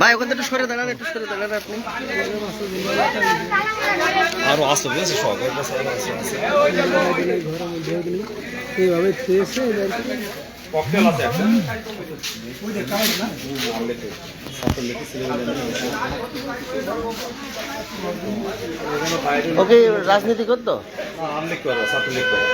ভাই ওখান থেকে সরে দাঁড়ান একটু সরে দাঁড়ান আরও আসতে বুঝেছি সব এইভাবে ককটেল আছে একটা ওকে রাজনীতি করতো? আমলিক করে ছাত্রলীগ করে।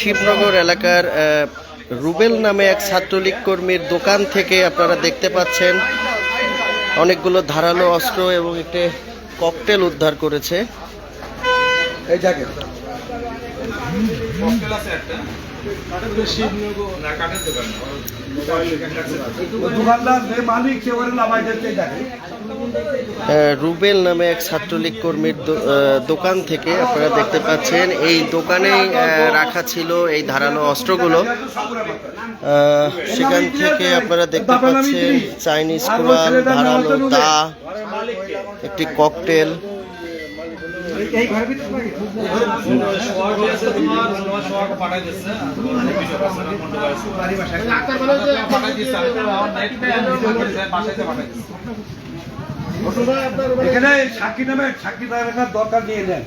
শিবনগর এলাকার রুবেল নামে এক ছাত্রলীগ কর্মীর দোকান থেকে আপনারা দেখতে পাচ্ছেন অনেকগুলো ধারালো অস্ত্র এবং একটি ককটেল উদ্ধার করেছে। ককটেল আছে একটা। না কাঠের দোকান দোকানদার মালিক সে ওরে রুবেল নামে এক ছাত্রলীগ কর্মীর দোকান থেকে আপনারা দেখতে পাচ্ছেন, এই দোকানেই রাখা ছিল এই ধারালো অস্ত্রগুলো। সেখান থেকে আপনারা দেখতে পাচ্ছেন চাইনিজ কুড়াল ধারালো দা, একটি ককটেল। এখানে সাক্ষী নামে সাক্ষী রাখার দরকার নিয়ে নেন।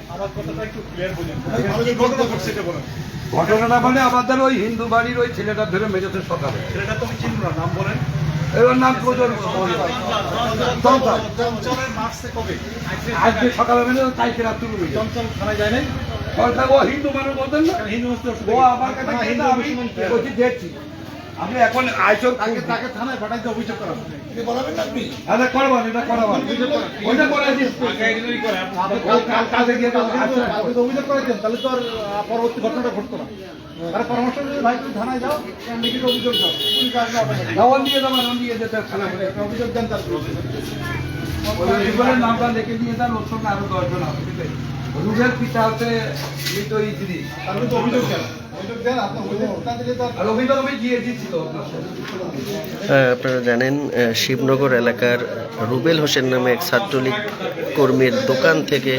ঘটনাটা মানে আমাদের ওই হিন্দু বাড়ির ওই ছেলেটা ধরে মেরেছে সকালে। ছেলেটা তো চিনব নাম বলেন। এবার নাম প্রজন আজকে সকালে মেরে কালকে রাত্রে চঞ্চল থানায় যায় নাই? ও হিন্দু মানুষ বলতেন না? হিন্দু ও আমার কাছে আমি দেখছি। আপনি এখন আইসন তাকে তাকে থানায় পাঠাইতে অভিযোগ করা আরে করবেন এটা করাবেন ওইটা করে কালকে গিয়ে তো আচ্ছা, অভিযোগ করেছেন তাহলে তো আর পরবর্তী ঘটনাটা ঘটতো না। তার পরামর্শ নিয়ে ভাই তুমি থানায় যাও লিখিত অভিযোগ দাও। পুলিশ আসবে আপনার কাছে। দিয়ে দেবেন ওন দিয়ে যেতে থানা করে অভিযোগ দেন তার নামটা লিখে দিয়ে দেন ওর সঙ্গে আরও দশজন আছে ঠিক আছে? রুবের পিতা হচ্ছে মৃত ইদ্রি তার অভিযোগ দেন। দেন আপনার জানেন শিবনগর এলাকার রুবেল হোসেন নামে এক ছাত্রলীগ কর্মীর দোকান থেকে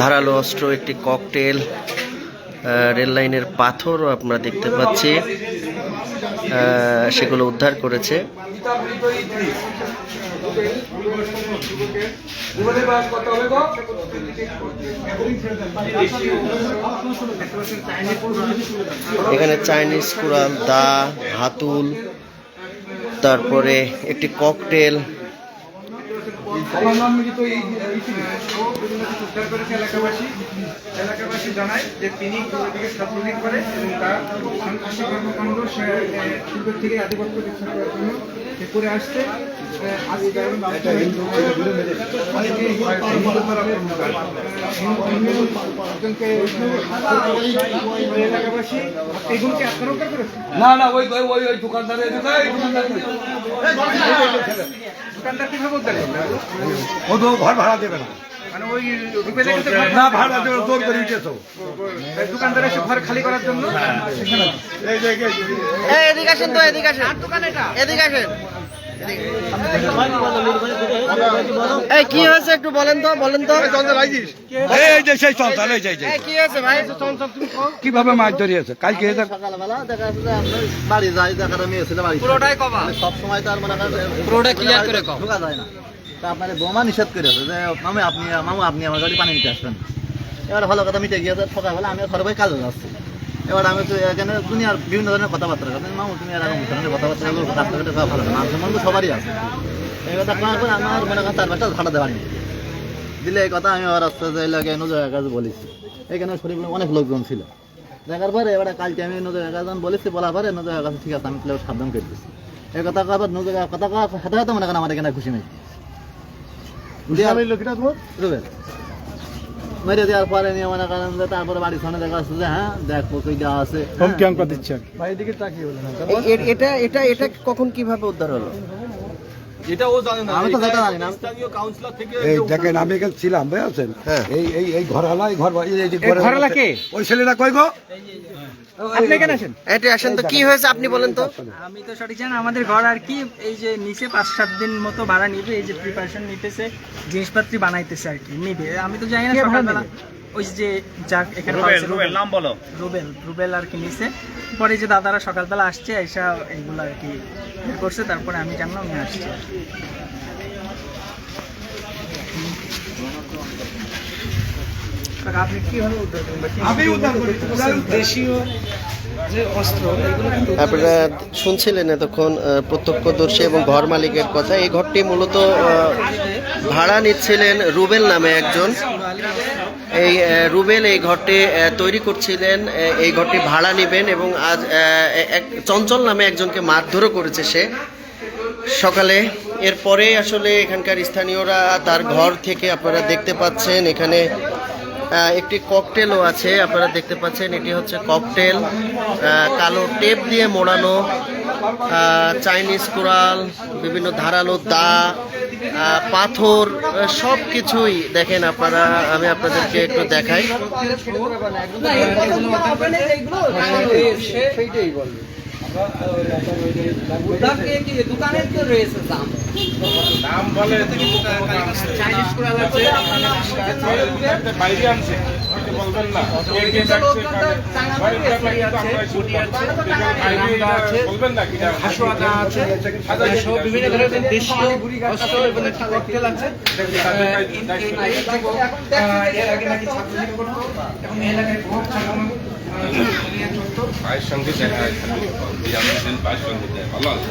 ধারালো অস্ত্র, একটি ককটেল রেল লাইনের পাথরও আপনারা দেখতে পাচ্ছি সেগুলো উদ্ধার করেছে। এখানে চাইনিজ কুড়াল, দা, হাতুল, তারপরে একটি ককটেল। এলাকাবাসী জানায় যে তিনি করে এবং তার থেকে আধিপত্য করে আসছে। আজকে এলাকাবাসী এগুলোকে আত্মরক্ষা করেছে? না না ওই ওই ওই দোকানদার? দোকানদার কীভাবে ও তো ঘর ভাড়া দেবে না। মানে ওই রূপে দেখেছে ঘর- না ভাড়া জোর করে উঠেছো দোকানদার এসে ঘর খালি করার জন্য? এদিকে আসেন তো এদিকে আসেন। এদিকে আসেন। এই কি হয়েছে একটু বলেন তো বলেন তো। এই যে সেই চলতাল এই যে এই যে। এই কি হয়েছে ভাই? কীভাবে মাছ ধরিয়েছে? কালকে সকালবেলা দেখা যাচ্ছে আমরা বাড়ি যাই দেখার মেয়ে ছিল বাড়ি। পুরোটাই কবা। সব সময় তো আর মনে করেন পুরোটা clear করে ঢোকা যায় না। তা আপনার বোমা নিষেধ করেছে যে, মামু, আপনি মামু, আপনি আমার গাড়ি পানি নিতে আসবেন। এবার ভালো কথা, মিটে গিয়েছে সকালবেলা আমি ঘরে বই কাজে যাচ্ছি। এবার আমি তো এখানে দুনিয়ার বিভিন্ন ধরনের কথাবার্তা কথা মামু, তুমি আর এরকম ধরনের কথাবার্তা রাস্তাঘাটে খাওয়া ভালো মানুষ তো সবারই আছে। এই কথা করার আমার মনে করেন চার পাঁচটা ঝাড়া দেওয়ার দিলে এই কথা আমি আবার আস্তে আস্তে এলাকায় নজর কাছে বলেছি। এখানে শরীর অনেক লোকজন ছিল। দেখার পরে এবার কালকে আমি নজর কাছে বলেছি, বলার পরে নজর কাছে ঠিক আছে, আমি তাহলে সাবধান করে দিচ্ছি। এই কথা কথা কওয়ার সাথে সাথে মনে করেন আমার এখানে খুশি নেই। মেরে দেওয়ার পরে নিয়ে মনে করেন যে তারপরে বাড়ির সামনে দেখা যাচ্ছে যে হ্যাঁ দেখ কই দেওয়া আছে দিচ্ছে ভাই তাকিয়ে এ- এ- এটা এটা এটা কখন কীভাবে উদ্ধার হলো? এটা ও জানে না। আমি তো সেটা জানি না। স্থানীয় কাউন্সিলর থেকে এই দেখেন আমি এখানে ছিলাম বুঝেছেন। এই এই এই ঘরওয়ালা এই ঘর এই এই যে কে? ওই ছেলেটা কই গো? আপনি এখানে আসেন। এটা আসেন তো কি হয়েছে আপনি বলেন তো? আমি তো সঠিক জানি আমাদের ঘর আর কি এই যে নিচে পাঁচ সাত দিন মতো ভাড়া নিবে এই যে প্রিপারেশন নিতেছে জিনিসপত্র বানাইতেছে আর কি নিবে। আমি তো জানি না সকালবেলা। ওই যে যাক এখানে রুবেল নাম বলো। রুবেল রুবেল আর কি নিছে। পরে যে দাদারা সকালবেলা আসছে এসা এইগুলো আর কি করছে তারপরে আমি জানলাম আমি আসছি। আপনি কীভাবে উদ্ধার করবেন দেশীয় আপনারা শুনছিলেন এতক্ষণ প্রত্যক্ষদর্শী এবং ঘর মালিকের কথা। এই ঘরটি মূলত ভাড়া নিচ্ছিলেন রুবেল নামে একজন। এই রুবেল এই ঘরটি তৈরি করছিলেন এই ঘরটি ভাড়া নেবেন এবং আজ এক চঞ্চল নামে একজনকে মারধরও করেছে সে। সকালে এরপরে আসলে এখানকার স্থানীয়রা তার ঘর থেকে আপনারা দেখতে পাচ্ছেন, এখানে একটি ককটেলও আছে, আপনারা দেখতে পাচ্ছেন, এটি হচ্ছে ককটেল কালো টেপ দিয়ে মোড়ানো চাইনিজ কোরাল, বিভিন্ন ধারালো দা পাথর সব কিছুই দেখেন আপনারা আমি আপনাদেরকে একটু দেখাই। দাম বলে বাইরে আনছে। বলবেন না। বলবেন না আছে। বিভিন্ন ধরনের দেশীয় অস্ত্র এবং ককটেল আছে। এর আগে নাকি ছাত্রলীগ এবং এলাকায় বহু ছাত্র ভাইয়ের সঙ্গে দেখা ভাইয়ের সঙ্গে দেখা ভালো আছে?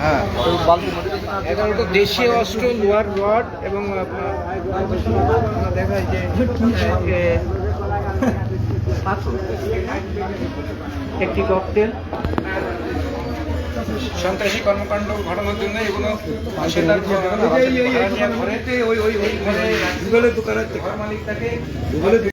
হ্যাঁ এটা দেশীয় অস্ত্র লোয়ার রড এবং যে একটি ককটেল সন্ত্রাসী কর্মকাণ্ড ঘটানোর জন্য এগুলো সে তার ঘরে- ওই ওই ওই ওই ঘরে রুবেলের দোকানের মালিক